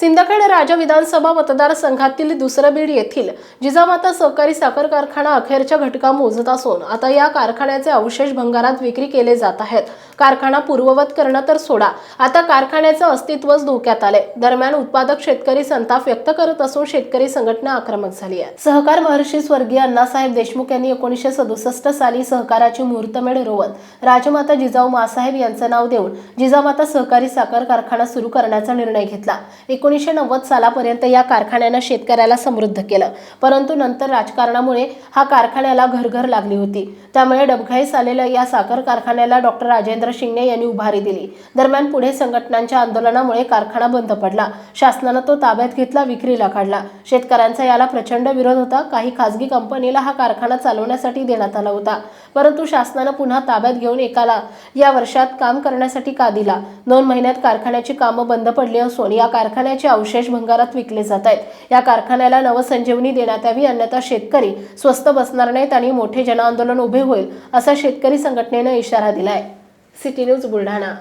सिंदखेड राजा विधानसभा मतदारसंघातील दुसरं बीड येथील जिजामाता सहकारी साखर कारखाना अखेरच्या घटका मोजत असून आता या कारखान्याचे अवशेष भंगारात विक्री केले जात आहेत. कारखाना पूर्ववत करणं तर सोडा. आता कारखान्याचं अस्तित्वच धोक्यात आले दरम्यान उत्पादक शेतकरी संताप व्यक्त करत असून शेतकरी संघटना आक्रमक झाली आहे. सहकार महर्षी स्वर्गीय अण्णासाहेब देशमुख यांनी एकोणीसशे सदुसष्ट साली सहकाराची मुहूर्तमेढ रोवत राजमाता जिजाऊ मासाहेब यांचं नाव देऊन जिजामाता सहकारी साखर कारखाना सुरू करण्याचा निर्णय घेतला. एकोणीसशे नव्वद सालापर्यंत या कारखान्यानं शेतकऱ्याला समृद्ध केलं. परंतु नंतर राजकारणामुळे हा कारखान्याला घरघर लागली होती. त्यामुळे डबघाईस आलेल्या या साखर कारखान्याला डॉक्टर राजेंद्र शिंगणे यांनी उभारी दिली. दरम्यान पुढे संघटनांच्या आंदोलनामुळे कारखाना बंद पडला. शासनानं तो ताब्यात घेतला विक्रीला काढला. शेतकऱ्यांचा याला प्रचंड विरोध होता. काही खासगी कंपनीला हा कारखाना चालवण्यासाठी देण्यात आला होता. परंतु शासनानं पुन्हा ताब्यात घेऊन एकाला या वर्षात काम करण्यासाठी का दिला? दोन महिन्यात कारखान्याची कामं बंद पडली असून या कारखान्याचे अवशेष भंगारात विकले जात आहेत. या कारखान्याला नवसंजीवनी देण्यात यावी अन्यथा शेतकरी स्वस्त बसणार नाहीत आणि मोठे जनआंदोलन उभे होईल असा शेतकरी संघटनेनं इशारा दिलाय. City news Buldhana.